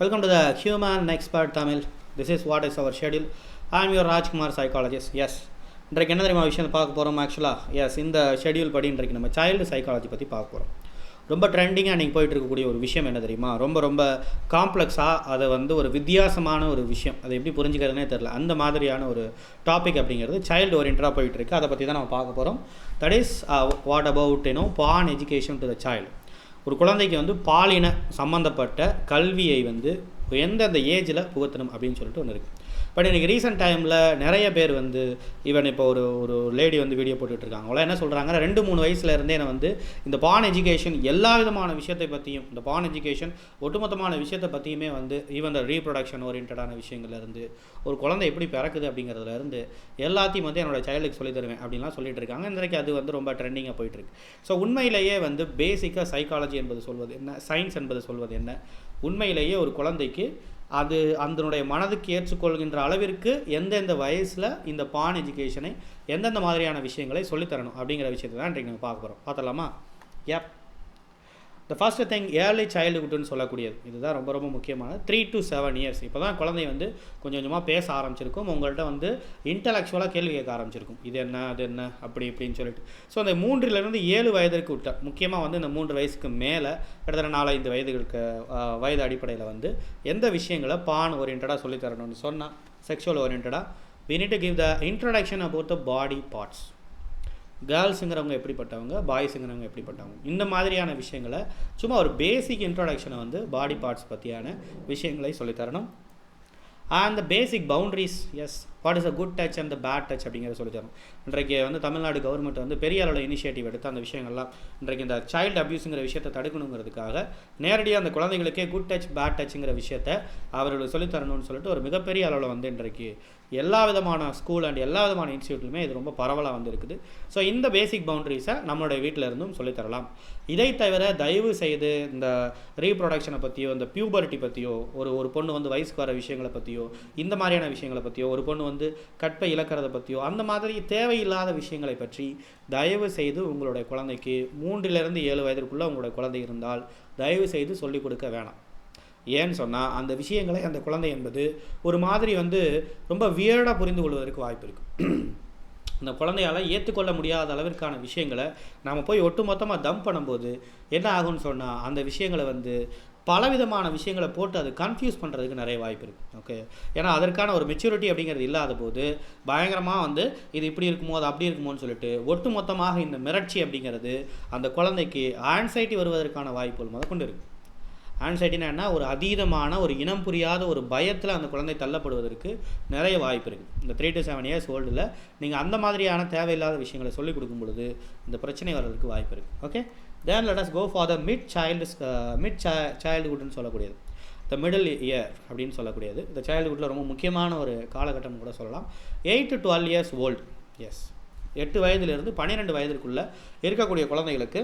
Welcome to the Human Expert Tamil. This is what is our schedule. I am your Rajkumar psychologist. Yes. இன்றைக்கு என்ன தெரியுமா விஷயம் பார்க்க போகிறோம் ஆக்சுவலாக எஸ் இந்த ஷெடியூல் படி இன்றைக்கு நம்ம சைல்டு சைக்காலஜி பற்றி பார்க்க போகிறோம் ரொம்ப ட்ரெண்டிங்காக நீங்கள் போயிட்டு இருக்கக்கூடிய ஒரு விஷயம் என்ன தெரியுமா ரொம்ப ரொம்ப காம்ப்ளெக்ஸாக அதை வந்து ஒரு வித்தியாசமான ஒரு விஷயம் அதை எப்படி புரிஞ்சுக்கிறதுனே தெரில அந்த மாதிரியான ஒரு டாபிக் அப்படிங்கிறது சைல்டு ஓரியன்டாக போயிட்டுருக்கு அதை பற்றி தான் நம்ம பார்க்க போகிறோம் that is what about you know porn education to the child ஒரு குழந்தைக்கு வந்து பாலின சம்மந்தப்பட்ட கல்வியை வந்து எந்தெந்த ஏஜில் புகுத்தணும் அப்படின்னு சொல்லிட்டு ஒன்று இருக்குது பட் இன்றைக்கி ரீசெண்ட் டைமில் நிறைய பேர் வந்து ஈவன் இப்போ ஒரு ஒரு லேடி வந்து வீடியோ போட்டுட்ருக்காங்க அவங்களாம் என்ன சொல்கிறாங்க ரெண்டு மூணு வயசுலேருந்தே நான் வந்து இந்த பான் எஜுகேஷன் எல்லா விதமான விஷயத்தை பற்றியும் இந்த பான் எஜுகேஷன் ஒட்டுமொத்தமான விஷயத்தை பற்றியுமே வந்து ஈவன் இந்த ரீப்ரொடக்ஷன் ஓரியன்டான விஷயங்கள்லேருந்து ஒரு குழந்தை எப்படி பிறக்குது அப்படிங்கிறதுலேருந்து எல்லாத்தையும் வந்து என்னோட சைல்டுக்கு சொல்லி தருவேன் அப்படின்லாம் சொல்லிட்டு இருக்காங்க. இன்றைக்கு அது வந்து ரொம்ப ட்ரெண்டிங்காக போயிட்டுருக்கு ஸோ உண்மையிலேயே வந்து பேசிக்காக சைக்காலஜி என்பது சொல்வது என்ன? சயின்ஸ் என்பது சொல்வது என்ன? உண்மையிலேயே ஒரு குழந்தைக்கு அது அதனுடைய மனதுக்கு ஏற்றுக்கொள்கின்ற அளவிற்கு எந்தெந்த வயசில் இந்த பான் எஜுகேஷனை எந்தெந்த மாதிரியான விஷயங்களை சொல்லித்தரணும் அப்படிங்கிற விஷயத்தை தான் இன்றைக்கு நம்ம பார்க்க போகிறோம் பார்த்தலாமா yep. The first thing early சைல்டுஹுட்னு சொல்லக்கூடியது. இதுதான் ரொம்ப ரொம்ப முக்கியமானது. த்ரீ டு செவன் இயர்ஸ் இப்போ தான் குழந்தை வந்து கொஞ்சம் கொஞ்சமாக பேச ஆரம்பிச்சிருக்கும். உங்கள்கிட்ட வந்து இன்டலெக்சுவலாக கேள்வி கேட்க ஆரம்பிச்சிருக்கும். இது என்ன அது என்ன அப்படி இப்படின்னு சொல்லிட்டு. ஸோ அந்த மூன்றிலிருந்து ஏழு வயதிற்கு விட்ட முக்கியமாக வந்து இந்த மூன்று வயசுக்கு மேலே கிட்டத்தட்ட நாலஞ்சு வயதுகளுக்கு வயது அடிப்படையில் வந்து எந்த விஷயங்களை பான் ஓரியன்டாக சொல்லித்தரணும்னு சொன்னால் செக்ஷுவல் ஓரியன்டாக we need to give the introduction about the body parts கேர்ள்ஸுங்கிறவங்க எப்படிப்பட்டவங்க? பாய்ஸுங்கிறவங்க எப்படிப்பட்டவங்க? இந்த மாதிரியான விஷயங்களை சும்மா ஒரு பேசிக் இன்ட்ரொடக்ஷனை வந்து பாடி பார்ட்ஸ் பற்றியான விஷயங்களை சொல்லித்தரணும். And the basic boundaries as what is a good touch and the bad touch அப்படிங்கிறத சொல்லித்தரும் இன்றைக்கு வந்து தமிழ்நாடு கவர்மெண்ட் வந்து பெரிய அளவில் இனிஷியேட்டிவ் எடுத்து அந்த விஷயங்கள்லாம் இன்றைக்கு இந்த சைல்டு அப்யூஸுங்கிற விஷயத்தை தடுக்கணுங்கிறதுக்காக நேரடியாக அந்த குழந்தைகளுக்கே குட் டச் பேட் டச்சுங்கிற விஷயத்தை அவர்களுக்கு சொல்லித்தரணும்னு சொல்லிட்டு ஒரு மிகப்பெரிய அளவில் வந்து இன்றைக்கு எல்லா விதமான ஸ்கூல் அண்ட் எல்லா விதமான இன்ஸ்டியூட்லையுமே இது ரொம்ப பரவலாக வந்துருக்குது. ஸோ இந்த பேசிக் பவுண்டரிஸை நம்மளுடைய வீட்டில் இருந்தும் சொல்லித்தரலாம் இதை தவிர தயவு செய்து இந்த ரீப்ரொடக்ஷனை பற்றியோ இந்த பியூபர்ட்டி பற்றியோ ஒரு ஒரு பொண்ணு வந்து வயசுக்கு வர விஷயங்களை பற்றியோ இந்த மாதிரியான விஷயங்களை பற்றியோ ஒரு பொண்ணு வந்து கற்பை இழக்கிறத பற்றியோ அந்த மாதிரி தேவையில்லாத விஷயங்களை பற்றி தயவு செய்து உங்களுடைய குழந்தைக்கு மூன்றிலிருந்து ஏழு வயதிற்குள்ளே உங்களுடைய குழந்தை இருந்தால் தயவு செய்து சொல்லிக் கொடுக்க வேணாம். ஏன்னு சொன்னால் அந்த விஷயங்களை அந்த குழந்தை என்பது ஒரு மாதிரி வந்து ரொம்ப வியர்டாக புரிந்து கொள்வதற்கு வாய்ப்பு இருக்குது அந்த குழந்தையால் ஏற்றுக்கொள்ள முடியாத அளவிற்கான விஷயங்களை நாம் போய் ஒட்டுமொத்தமாக தம் பண்ணும்போது என்ன ஆகும்னு சொன்னால் அந்த விஷயங்களை வந்து பலவிதமான விஷயங்களை போட்டு அது கன்ஃபியூஸ் பண்ணுறதுக்கு நிறைய வாய்ப்பு இருக்குது ஓகே ஏன்னா அதற்கான ஒரு மெச்சூரிட்டி அப்படிங்கிறது இல்லாத போது பயங்கரமாக வந்து இது இப்படி இருக்குமோ அது அப்படி இருக்குமோன்னு சொல்லிட்டு ஒட்டுமொத்தமாக இந்த மிரட்சி அப்படிங்கிறது அந்த குழந்தைக்கு ஆன்சைட்டி வருவதற்கான வாய்ப்புகள் முத கொண்டு இருக்குது ஆன்சைட்டினா என்ன? ஒரு அதீதமான ஒரு இனம் புரியாத ஒரு பயத்தில் அந்த குழந்தை தள்ளப்படுவதற்கு நிறைய வாய்ப்பு இருக்குது. இந்த த்ரீ டு செவன் இயர்ஸ் ஓல்டில் நீங்கள் அந்த மாதிரியான தேவையில்லாத விஷயங்களை சொல்லிக் கொடுக்கும் பொழுது இந்த பிரச்சனை வர்றதுக்கு வாய்ப்பு இருக்குது. Okay then let us go for the mid child mid சை சைல்டுஹுட்னு சொல்லக்கூடியது. த மிடில் இயர் அப்படின்னு சொல்லக்கூடியது. இந்த சைல்டுஹுட்டில் ரொம்ப முக்கியமான ஒரு காலகட்டம் கூட சொல்லலாம். Eight to twelve years old as எட்டு வயதிலிருந்து பன்னிரெண்டு வயதிற்குள்ளே இருக்கக்கூடிய குழந்தைகளுக்கு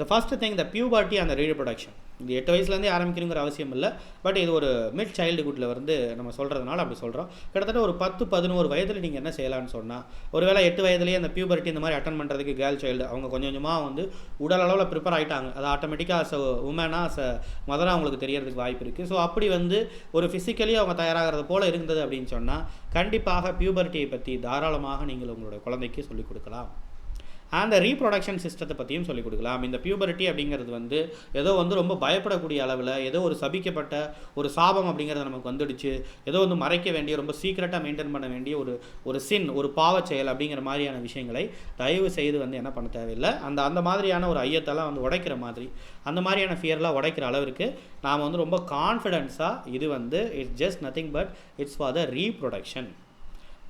the first thing the puberty அந்த ரீப்ரொடக்ஷன் இது எட்டு வயசுலேருந்தே ஆரம்பிக்கணுங்கிற அவசியம் இல்லை. பட் இது ஒரு மிட் சைல்டுஹுட்டில் வந்து நம்ம சொல்கிறதுனால அப்படி சொல்கிறோம் கிட்டத்தட்ட ஒரு பத்து பதினோரு வயதில் நீங்கள் என்ன செய்யலாம்னு சொன்னால் ஒருவேளை எட்டு வயதுலேயே அந்த பியூபர்ட்டி இந்த மாதிரி அட்டன் பண்ணுறதுக்கு கேர்ள் சைல்டு அவங்க கொஞ்சம் கொஞ்சமாக வந்து உடல் அளவில் ப்ரிப்பேர் ஆகிட்டாங்க அது ஆட்டோமேட்டிக்காக அஸ் உமனாக அஸ் மதராக அவங்களுக்கு தெரியறதுக்கு வாய்ப்பு இருக்குது ஸோ அப்படி வந்து ஒரு ஃபிசிக்கலி அவங்க தயாராகிறது போல் இருந்தது அப்படின்னு சொன்னால் கண்டிப்பாக பியூபர்ட்டியை பற்றி தாராளமாக நீங்கள் உங்களுடைய குழந்தைக்கு சொல்லிக் கொடுக்கலாம். அந்த ரீப்ரொடக்ஷன் சிஸ்டத்தை பற்றியும் சொல்லிக் கொடுக்கலாம். இந்த பியூபரிட்டி அப்படிங்கிறது வந்து ஏதோ வந்து ரொம்ப பயப்படக்கூடிய அளவில் ஏதோ ஒரு சபிக்கப்பட்ட ஒரு சாபம் அப்படிங்கிறது நமக்கு வந்துடுச்சு. ஏதோ வந்து மறைக்க வேண்டிய ரொம்ப சீக்கிரட்டாக மெயின்டைன் பண்ண வேண்டிய ஒரு ஒரு சின் ஒரு பாவச் செயல் அப்படிங்கிற மாதிரியான விஷயங்களை தயவு செய்து வந்து என்ன பண்ண தேவையில்லை. அந்த அந்த மாதிரியான ஒரு ஐயத்தெல்லாம் வந்து உடைக்கிற மாதிரி அந்த மாதிரியான ஃபியர்லாம் உடைக்கிற அளவிற்கு நாம் வந்து ரொம்ப கான்ஃபிடென்ஸாக இது வந்து it's just nothing but it's for the reproduction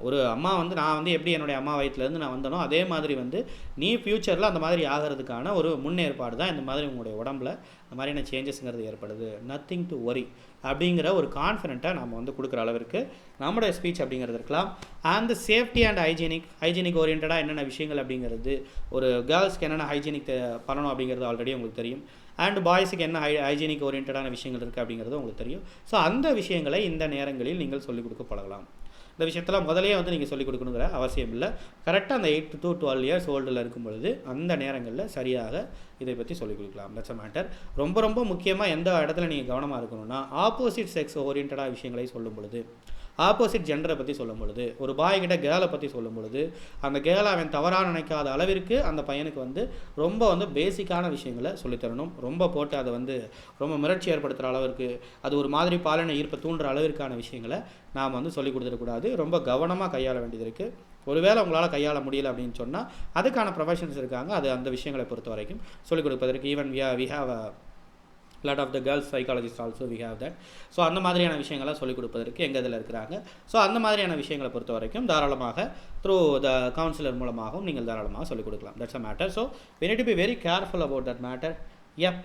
ஒரு அம்மா வந்து நான் வந்து எப்படி என்னுடைய அம்மா வயிற்றுலேருந்து நான் வந்தனோ அதே மாதிரி வந்து நீ ஃப்யூச்சரில் அந்த மாதிரி ஆகிறதுக்கான ஒரு முன்னேற்பாடு தான் இந்த மாதிரி உங்களுடைய உடம்புல இந்த மாதிரியான சேஞ்சஸ்ங்கிறது ஏற்படுது. நத்திங் டு ஒரி அப்படிங்கிற ஒரு கான்ஃபிடென்ட்டாக நம்ம வந்து கொடுக்குற அளவிற்கு நம்மளுடைய ஸ்பீச் அப்படிங்கிறது இருக்கலாம். And safety and hygienic hygienic ஓரியன்டாக என்னென்ன விஷயங்கள் அப்படிங்கிறது ஒரு கேர்ள்ஸ்க்கு என்னென்ன ஹைஜீனிக் பண்ணணும் அப்படிங்கிறது ஆல்ரெடி உங்களுக்கு தெரியும். அண்ட் பாய்ஸுக்கு என்ன ஹை ஹைஜீனிக் ஓரியன்டான விஷயங்கள் இருக்குது அப்படிங்கிறது உங்களுக்கு தெரியும். ஸோ அந்த விஷயங்களை இந்த நேரங்களில் நீங்கள் சொல்லிக் கொடுக்க பழகலாம். இந்த விஷயத்தெல்லாம் முதலே வந்து நீங்கள் சொல்லிக் கொடுக்கணுங்கிற அவசியம் இல்லை. கரெக்டாக அந்த எயிட் டு டுவெல் இயர்ஸ் ஓல்டில் இருக்கும் பொழுது அந்த நேரங்களில் சரியாக இதை பற்றி சொல்லிக் கொடுக்கலாம். தட்ஸ் அ மேட்டர் ரொம்ப ரொம்ப முக்கியமாக எந்த இடத்துல நீங்கள் கவனமாக இருக்கணும்னா ஆப்போசிட் செக்ஸ் ஓரியன்டாக விஷயங்களை சொல்லும் பொழுது. ஆப்போசிட் ஜெண்டரை பற்றி சொல்லும் பொழுது ஒரு பாய் கிட்ட கேலை பற்றி சொல்லும் பொழுது அந்த கேலை அவன் தவறாக நினைக்காத அளவிற்கு அந்த பையனுக்கு வந்து ரொம்ப வந்து பேசிக்கான விஷயங்களை சொல்லித்தரணும் ரொம்ப போட்டு அதை வந்து ரொம்ப மிரட்சி ஏற்படுத்துகிற அளவிற்கு அது ஒரு மாதிரி பாலின ஈர்ப்பை தூண்டுற அளவிற்கான விஷயங்களை நாம் வந்து சொல்லிக் கொடுத்துடக்கூடாது ரொம்ப கவனமாக கையாள வேண்டியது இருக்குது ஒருவேளை உங்களால் கையாள முடியல அப்படின்னு சொன்னால் அதுக்கான ப்ரொஃபஷன்ஸ் இருக்காங்க. அது அந்த விஷயங்களை பொறுத்த வரைக்கும் சொல்லிக் கொடுப்பதற்கு even we we have lot of the girls psychologist also we have that so அந்த மாதிரியான விஷயங்களை சொல்லிக் கொடுப்பதற்கு எங்கள் இதில் இருக்கிறாங்க. ஸோ அந்த மாதிரியான விஷயங்களை பொறுத்த வரைக்கும் தாராளமாக த்ரூ த கவுன்சிலர் மூலமாகவும் நீங்கள் தாராளமாக சொல்லிக் கொடுக்கலாம். That's a matter so we need to be very careful about that matter if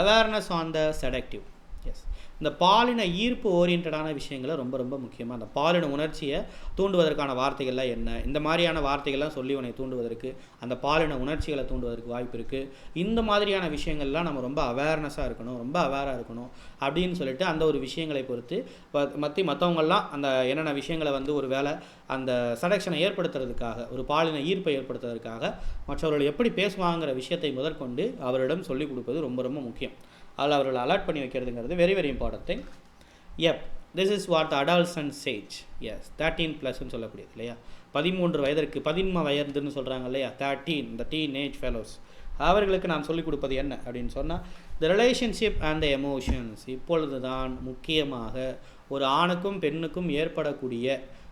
awareness on the seductive as இந்த பாலின ஈர்ப்பு ஓரியன்டான விஷயங்களை ரொம்ப ரொம்ப முக்கியமாக அந்த பாலின உணர்ச்சியை தூண்டுவதற்கான வார்த்தைகள்லாம் என்ன? இந்த மாதிரியான வார்த்தைகள்லாம் சொல்லி உன்னை தூண்டுவதற்கு அந்த பாலின உணர்ச்சிகளை தூண்டுவதற்கு வாய்ப்பு இருக்குது இந்த மாதிரியான விஷயங்கள்லாம் நம்ம ரொம்ப அவேர்னஸாக இருக்கணும் ரொம்ப அவேராக இருக்கணும் அப்படின்னு சொல்லிட்டு அந்த ஒரு விஷயங்களை பொறுத்து மற்ற மற்றவங்கள்லாம் மற்றவங்கெல்லாம் அந்த என்னென்ன விஷயங்களை வந்து ஒரு வேலை அந்த சடக்ஷனை ஏற்படுத்துறதுக்காக ஒரு பாலின ஈர்ப்பை ஏற்படுத்துறதுக்காக மற்றவர்கள் எப்படி பேசுவாங்கிற விஷயத்தை முதற்கொண்டு அவரிடம் சொல்லிக் கொடுப்பது ரொம்ப ரொம்ப முக்கியம். அதில் அவர்களை அலர்ட் பண்ணி வைக்கிறதுங்கிறது very very important thing if this is what adolescence age as thirteen ப்ளஸ்ன்னு சொல்லக்கூடியது இல்லையா? பதிமூன்று வயதிற்கு பதின்ம வயதுன்னு சொல்கிறாங்க இல்லையா? தேர்ட்டீன் இந்த டீன் ஏஜ் ஃபெலோஸ் அவர்களுக்கு நாம் சொல்லிக் கொடுப்பது என்ன அப்படின்னு சொன்னால் the relationship and the emotions இப்பொழுது தான் முக்கியமாக ஒரு ஆணுக்கும் பெண்ணுக்கும் ஏற்படக்கூடிய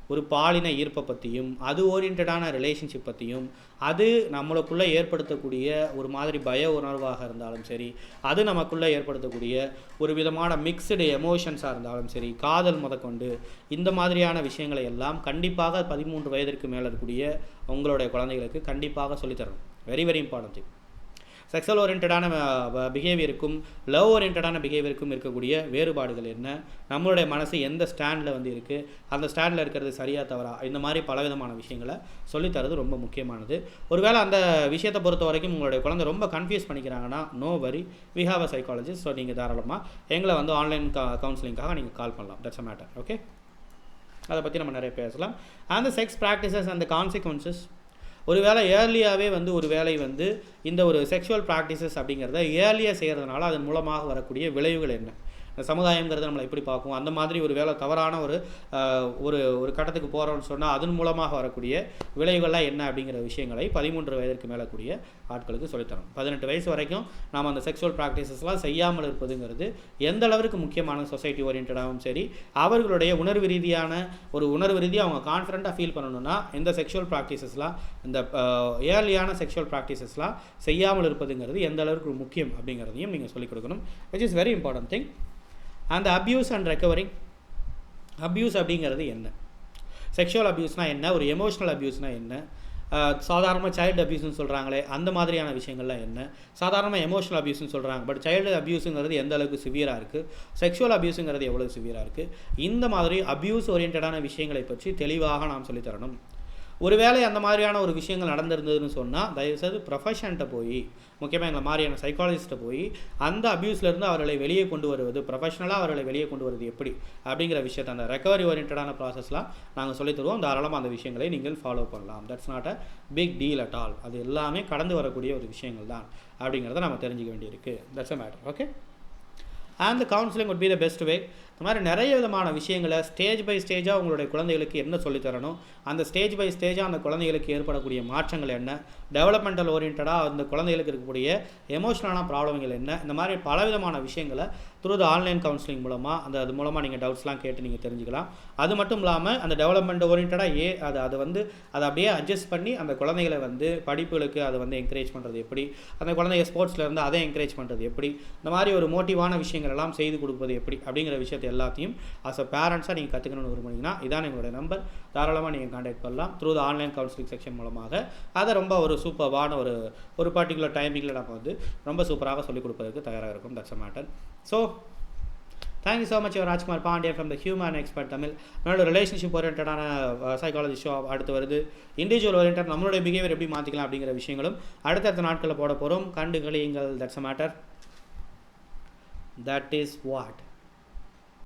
ஒரு பாலின ஈர்ப்பை பற்றியும் அது ஓரியன்டான ரிலேஷன்ஷிப் பற்றியும் அது நம்மளுக்குள்ளே ஏற்படுத்தக்கூடிய ஒரு மாதிரி பய உணர்வாக இருந்தாலும் சரி அது நமக்குள்ளே ஏற்படுத்தக்கூடிய ஒரு விதமான மிக்சடு எமோஷன்ஸாக இருந்தாலும் சரி காதல் முதற்கொண்டு இந்த மாதிரியான விஷயங்களை எல்லாம் கண்டிப்பாக பதிமூன்று வயதிற்கு மேலே இருக்கக்கூடிய உங்களுடைய குழந்தைகளுக்கு கண்டிப்பாக சொல்லித்தரணும். Very very important thing sexual ஓரியன்டான பிஹேவியருக்கும் லவ் ஓரியன்டான பிஹேவியருக்கும் இருக்கக்கூடிய வேறுபாடுகள் என்ன? நம்மளுடைய மனசு எந்த ஸ்டாண்டில் வந்து இருக்குது அந்த ஸ்டாண்டில் இருக்கிறது சரியாக தவறா? இந்த மாதிரி பலவிதமான விஷயங்களை சொல்லித்தரது ரொம்ப முக்கியமானது. ஒருவேளை அந்த விஷயத்தை பொறுத்த வரைக்கும் உங்களுடைய குழந்தை ரொம்ப confuse பண்ணிக்கிறாங்கன்னா no worry we have a psychologist so நீங்கள் தாராளமாக எங்களை வந்து ஆன்லைன் கவுன்சிலிங்காக நீங்கள் கால் பண்ணலாம். தட்ஸ் அ மேட்டர் ஓகே அதை பற்றி நம்ம நிறைய பேசலாம். அந்த செக்ஸ் ப்ராக்டிசஸ் அந்த கான்சிக்வன்சஸ் ஒரு வேளை ஏர்லியாகவே வந்து ஒரு வேலை வந்து இந்த ஒரு செக்ஷுவல் ப்ராக்டிசஸ் அப்படிங்கிறத ஏர்லியாக செய்கிறதுனால அதன் மூலமாக வரக்கூடிய விளைவுகள் என்ன? சமுதாயங்கிறது நம்மளை எப்படி பார்க்கும்? அந்த மாதிரி ஒரு வேலை தவறான ஒரு ஒரு ஒரு கட்டத்துக்கு போகிறோம்னு சொன்னால் அதன் மூலமாக வரக்கூடிய விளைவுகள்லாம் என்ன அப்படிங்கிற விஷயங்களை பதிமூன்று வயதிற்கு மேலே கூடிய ஆட்களுக்கு சொல்லித்தரணும். பதினெட்டு வயசு வரைக்கும் நாம் அந்த செக்ஷுவல் ப்ராக்டிசஸ்லாம் செய்யாமல் இருப்பதுங்கிறது எந்த அளவிற்கு முக்கியமான சொசைட்டி ஓரியன்டாகவும் சரி அவர்களுடைய உணர்வு ரீதியான ஒரு உணர்வு ரீதியாக அவங்க கான்ஃபிடண்ட்டாக ஃபீல் பண்ணணும்னா இந்த செக்ஷுவல் ப்ராக்டிசஸ்லாம் இந்த ஏர்லியான செக்ஷுவல் ப்ராக்டிசஸ்லாம் செய்யாமல் இருப்பதுங்கிறது எந்த அளவுக்கு முக்கியம் அப்படிங்கிறதையும் நீங்கள் சொல்லிக் கொடுக்கணும் which is very important thing அந்த அப்யூஸ் அண்ட் ரெக்கவரிங் அப்யூஸ் அப்படிங்கிறது என்ன? செக்ஷுவல் அப்யூஸ்னால் என்ன? ஒரு எமோஷ்னல் அப்யூஸ்னால் என்ன? சாதாரணமாக சைல்டு அப்யூஸ்னு சொல்கிறாங்களே அந்த மாதிரியான விஷயங்கள்லாம் என்ன? சாதாரணமாக எமோஷனல் அப்யூஸ்னு சொல்கிறாங்க பட் சைல்டு அப்யூஸுங்கிறது எந்த அளவுக்கு சிவியராக இருக்குது செக்ஷுவல் அப்யூஸுங்கிறது எவ்வளோ சிவியராக இருக்குது இந்த மாதிரி அப்யூஸ் ஓரியன்டான விஷயங்களை பற்றி தெளிவாக நாம் சொல்லித் தரணும். ஒருவேளை அந்த மாதிரியான ஒரு விஷயங்கள் நடந்திருந்ததுன்னு சொன்னால் தயவுசெய்து ப்ரொஃபஷன்கிட்ட போய் முக்கியமாக எங்களை மாதிரியான சைக்காலஜிஸ்ட்டை போய் அந்த அப்யூஸ்லேருந்து அவர்களை வெளியே கொண்டு வருவது ப்ரொஃபஷனலாக அவர்களை வெளியே கொண்டு வருவது எப்படி? அப்படிங்கிற விஷயத்தை அந்த ரெக்கவரி ஓரியன்டான ப்ராசஸ்லாம் நாங்கள் சொல்லித் தருவோம். தாராளமாக அந்த விஷயங்களை நீங்கள் ஃபாலோ பண்ணலாம். That's not a big deal at all அது எல்லாமே கடந்து வரக்கூடிய ஒரு விஷயங்கள் தான் அப்படிங்கிறத நம்ம தெரிஞ்சுக்க வேண்டியிருக்கு. That's a matter okay and the counselling would be the best way இந்த மாதிரி நிறைய விதமான விஷயங்களை ஸ்டேஜ் பை ஸ்டேஜாக உங்களுடைய குழந்தைகளுக்கு என்ன சொல்லித்தரணும் அந்த ஸ்டேஜ் பை ஸ்டேஜாக அந்த குழந்தைகளுக்கு ஏற்படக்கூடிய மாற்றங்கள் என்ன? டெவலப்மெண்டல் ஓரியன்டாக அந்த குழந்தைகளுக்கு இருக்கக்கூடிய எமோஷனலான ப்ராப்ளங்கள் என்ன? இந்த மாதிரி பலவிதமான விஷயங்களை த்ரூ த ஆன்லைன் கவுன்சிலிங் மூலமாக அந்த அது மூலமாக நீங்கள் டவுட்ஸ்லாம் கேட்டு நீங்கள் தெரிஞ்சுக்கலாம். அது மட்டும் இல்லாமல் அந்த டெவலப்மெண்ட் ஓரியன்டாக ஏ அதை அதை வந்து அதை அப்படியே அட்ஜஸ்ட் பண்ணி அந்த குழந்தைகளை வந்து படிப்புகளுக்கு அதை வந்து என்கரேஜ் பண்ணுறது எப்படி? அந்த குழந்தைங்க ஸ்போர்ட்ஸில் இருந்து அதை என்கரேஜ் பண்ணுறது எப்படி? இந்த மாதிரி ஒரு மோட்டிவான விஷயங்கள் எல்லாம் செய்து கொடுப்பது எப்படி? அப்படிங்கிற விஷயத்தை எல்லாத்தையும் அஸ் அ பேரண்ட்ஸாக நீங்கள் கற்றுக்கணும்னு விரும்புனீங்கன்னா இதான் எங்களுடைய நம்பர் தாராளமாக நீங்கள் காண்டாக்ட் பண்ணலாம் through the online counselling section மூலமாக. அதை ரொம்ப ஒரு சூப்பர்வான ஒரு ஒரு பர்டிகுலர் டைமிங்கில் நம்ம வந்து ரொம்ப சூப்பராக சொல்லிக் கொடுப்பதற்கு தயாராக இருக்கும். That's a matter so thank you so much Rajkumar Pandian from the human expert Tamil. நம்மளோட ரிலேஷன்ஷிப் ஓரியன்டான சைக்காலஜி ஷோ அடுத்து வருது. இண்டிவிஜுவல் ஓரியன்ட் நம்மளுடைய பிஹேவியர் எப்படி மாற்றிக்கலாம் அப்படிங்கிற விஷயங்களும் அடுத்தடுத்த நாட்களில் போட போகிறோம் கண்டு கழியுங்கள். That's a matter that is what